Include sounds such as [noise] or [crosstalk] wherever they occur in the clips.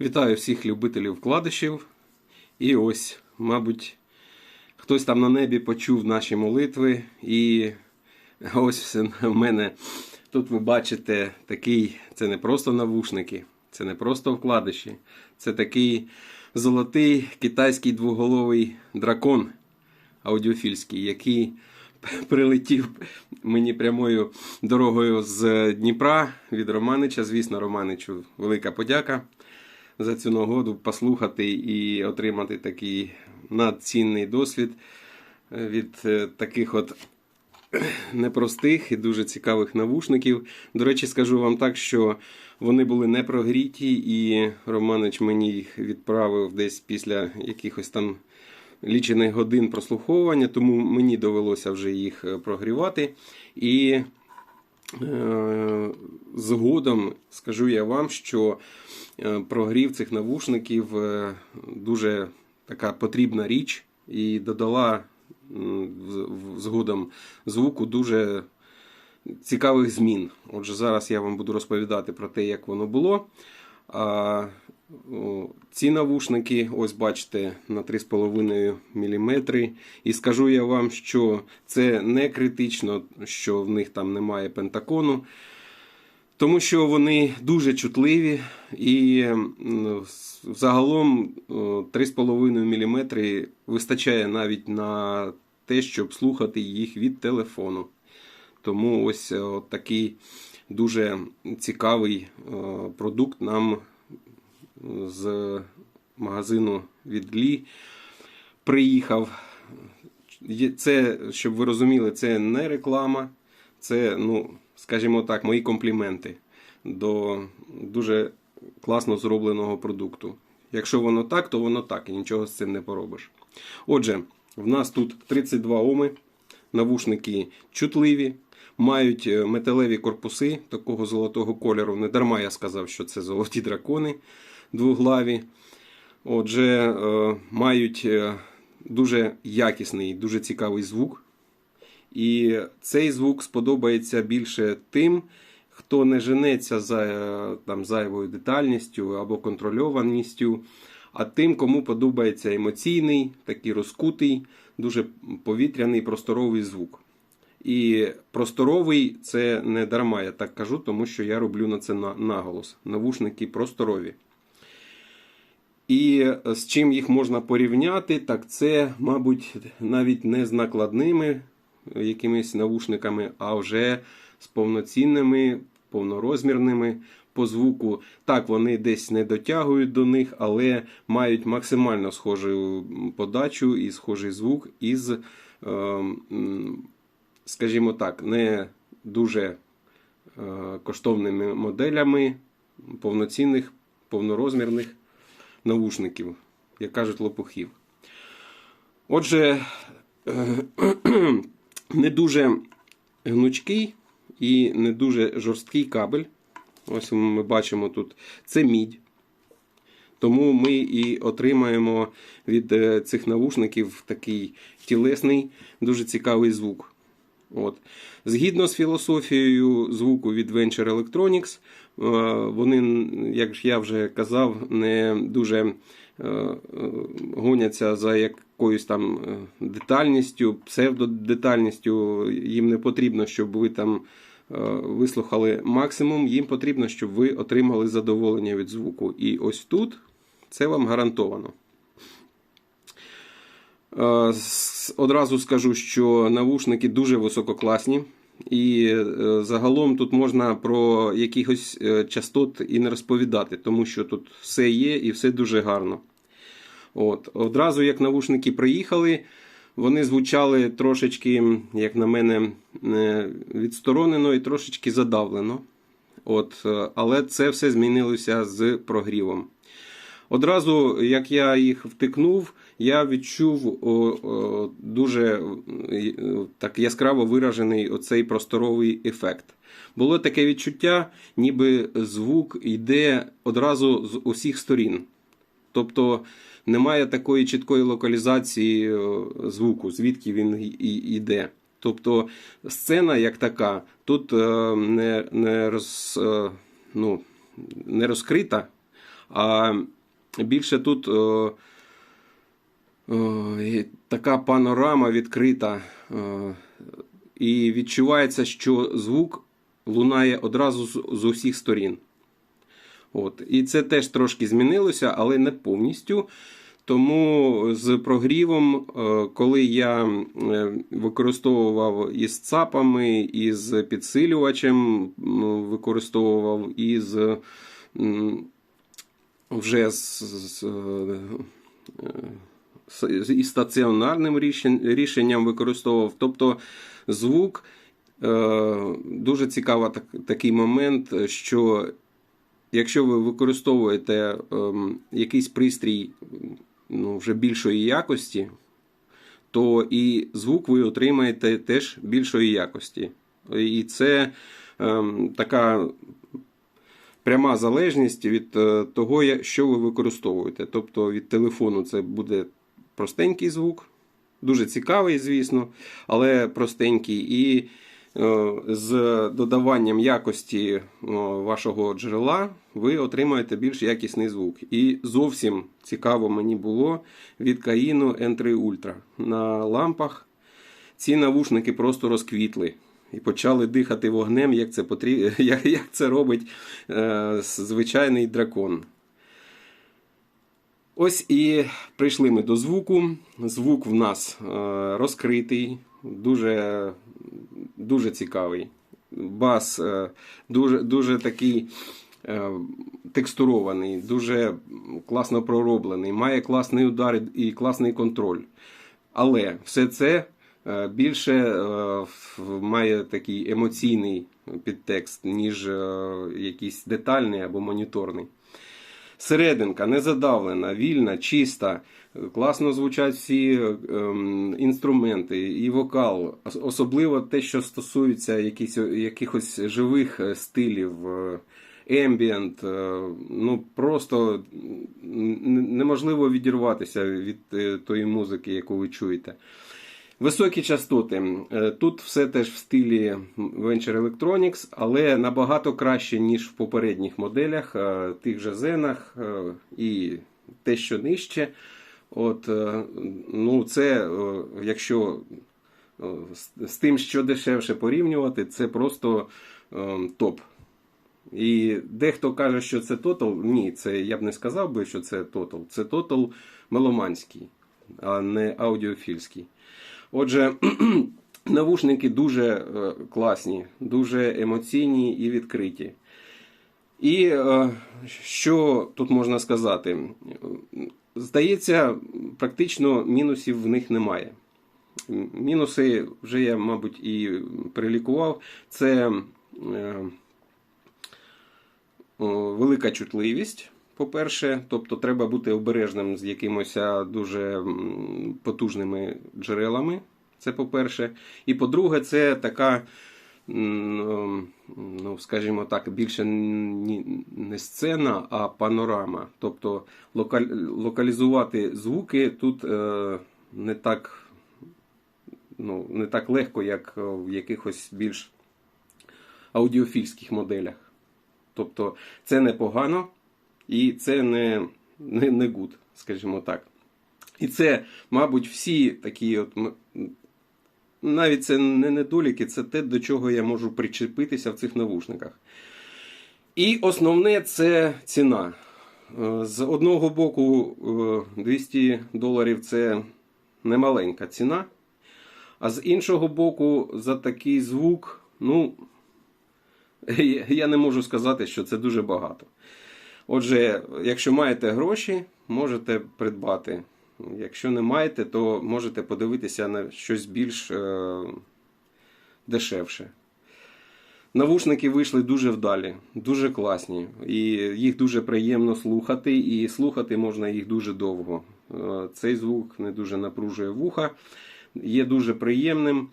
Вітаю всіх любителів вкладишів. І ось, мабуть, хтось там на небі почув наші молитви. І ось в мене тут ви бачите такий, це не просто навушники, це не просто вкладиші, це такий золотий китайський двоголовий дракон аудіофільський, який [laughs] прилетів мені прямою дорогою з Дніпра від Романича. Звісно, Романичу велика подяка за цю нагоду послухати і отримати такий надцінний досвід е, від е, таких от [clears throat] непростих і дуже цікавих навушників. До речі, скажу вам так, що вони були не прогріті, і Романич мені їх відправив десь після якихось там лічених годин прослуховування, тому мені довелося вже їх е, прогрівати. І згодом скажу я вам, що е, прогрів цих навушників е, дуже така потрібна річ і додала згодом звуку дуже цікавих змін. Отже, зараз я вам буду розповідати про те, як воно було. Ці навушники, ось бачите, на 3,5 мм. І скажу я вам, що це не критично, що в них там немає пентакону. Тому що вони дуже чутливі і загалом 3,5 мм вистачає навіть на те, щоб слухати їх від телефону. Тому ось такий дуже цікавий продукт нам з магазину від Лі приїхав. Це, щоб ви розуміли, це не реклама, це, ну, скажімо так, мої компліменти до дуже класно зробленого продукту. Якщо воно так, то воно так, і нічого з цим не поробиш. Отже, в нас тут 32 оми, навушники чутливі, мають е, металеві корпуси такого золотого кольору. Не дарма я сказав, що це золоті дракони двоглаві. Отже, е, мають е, дуже якісний, дуже цікавий звук. І цей звук сподобається більше тим, хто не женеться за е, там, зайвою детальністю або контрольованістю, а тим, кому подобається емоційний, такий розкутий, дуже повітряний просторовий звук. І просторовий це не дарма, я так кажу, тому що я роблю на це наголос. Навушники просторові. І з чим їх можна порівняти, так це, мабуть, навіть не з накладними якимись навушниками, а вже з повноцінними, повнорозмірними по звуку. Так, вони десь не дотягують до них, але мають максимально схожу подачу і схожий звук із, е, скажімо так, не дуже е, коштовними моделями повноцінних, повнорозмірних навушників, як кажуть лопухів. Отже, е, [clears throat] не дуже гнучкий і не дуже жорсткий кабель. Ось ми бачимо тут це мідь. Тому ми і отримаємо від е, цих навушників такий тілесний, дуже цікавий звук. От. Згідно з філософією звуку від Venture Electronics, вони, як я вже казав, не дуже е, е, гоняться за якоюсь там е, детальністю, псевдодетальністю. Їм не потрібно, щоб ви там е, вислухали максимум. Їм потрібно, щоб ви отримали задоволення від звуку. І ось тут це вам гарантовано. Е, Одразу скажу, що навушники дуже висококласні, і е, загалом тут можна про якихось е, частот і не розповідати, тому що тут все є і все дуже гарно. От. Одразу як навушники приїхали, вони звучали трошечки, як на мене, е, відсторонено і трошечки задавлено. От. Але це все змінилося з прогрівом. Одразу, як я їх втикнув, я відчув о, о, дуже е, так яскраво виражений оцей просторовий ефект. Було таке відчуття, ніби звук йде одразу з усіх сторін. Тобто немає такої чіткої локалізації е, звуку, звідки він йде. Тобто сцена як така тут е, не, не, роз, ну, не розкрита, А більше тут е, е, така панорама відкрита, е, і відчувається, що звук лунає одразу з, з усіх сторін. От. І це теж трошки змінилося, але не повністю. Тому з прогрівом, коли я використовував із ЦАПами, із підсилювачем, використовував із вже з, з, е, з- із стаціонарним рішен- рішенням використовував. Тобто звук е, дуже цікавий так, такий момент, що якщо ви використовуєте ем, якийсь пристрій ну, вже більшої якості, то і звук ви отримаєте теж більшої якості. І це ем, така пряма залежність від е, того, що ви використовуєте. Тобто від телефону це буде простенький звук, дуже цікавий, звісно, але простенький. І е, з додаванням якості е, вашого джерела ви отримаєте більш якісний звук. І зовсім цікаво мені було від Каїну N3 Ultra. На лампах ці навушники просто розквітли. І почали дихати вогнем, як це, потріб... [laughs] як, це робить е, звичайний дракон. Ось і прийшли ми до звуку. Звук в нас е, розкритий, дуже, дуже цікавий. Бас е, дуже, дуже такий е, текстурований, дуже класно пророблений, має класний удар і класний контроль. Але все це більше е, має такий емоційний підтекст, ніж е, якийсь детальний або моніторний. Серединка не задавлена, вільна, чиста, класно звучать всі ем, інструменти і вокал, особливо те, що стосується якісь, якихось живих е, стилів. е, Ембієнт, е, ну просто неможливо відірватися від е, тої музики, яку ви чуєте. Високі частоти. Е, Тут все теж в стилі Venture Electronics, але набагато краще, ніж в попередніх моделях, е, тих же зенах е, і те, що нижче. От, ну, це, якщо з- тим, що дешевше порівнювати, це просто топ. І дехто каже, що це Total. Ні, це я б не сказав би, що це Total. Це Total меломанський, а не аудіофільський. Отже, [clears throat] навушники дуже е, класні, дуже емоційні і відкриті. І е, що тут можна сказати? Здається, практично мінусів в них немає. Мінуси вже я, мабуть, і перелікував. Це е, велика чутливість. По-перше, тобто треба бути обережним з якимось дуже потужними джерелами. Це по-перше. І по-друге, це така, ну, скажімо так, більше не сцена, а панорама. Тобто локалізувати звуки тут е, не так, ну, не так легко, як в якихось більш аудіофільських моделях. Тобто це непогано і це не, не, не good, скажімо так. І це, мабуть, всі такі, от, навіть це не недоліки, це те, до чого я можу причепитися в цих навушниках. І основне це ціна. Е, З одного боку, е, 200 доларів це немаленька ціна. А з іншого боку, за такий звук, ну, [laughs] я не можу сказати, що це дуже багато. Отже, якщо маєте гроші, можете придбати. Якщо не маєте, то можете подивитися на щось більш е, дешевше. Навушники вийшли дуже вдалі, дуже класні. І їх дуже приємно слухати, і слухати можна їх дуже довго. Е, Цей звук не дуже напружує вуха, є дуже приємним.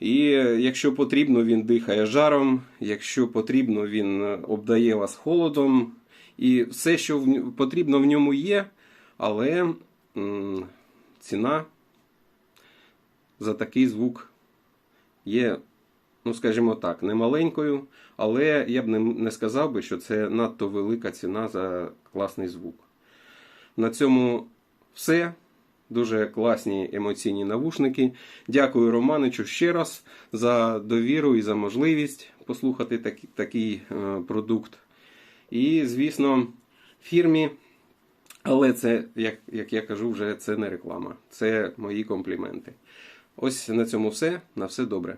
І якщо потрібно, він дихає жаром, якщо потрібно, він обдає вас холодом. І все, що потрібно в ньому є, але ціна за такий звук є ну скажімо так, не маленькою, але я б не, не сказав би, що це надто велика ціна за класний звук. На цьому все. Дуже класні емоційні навушники. Дякую Романичу ще раз за довіру і за можливість послухати такий, такий е, продукт. І, звісно, фірмі. Але це, як, як я кажу, вже це не реклама. Це мої компліменти. Ось на цьому все. На все добре.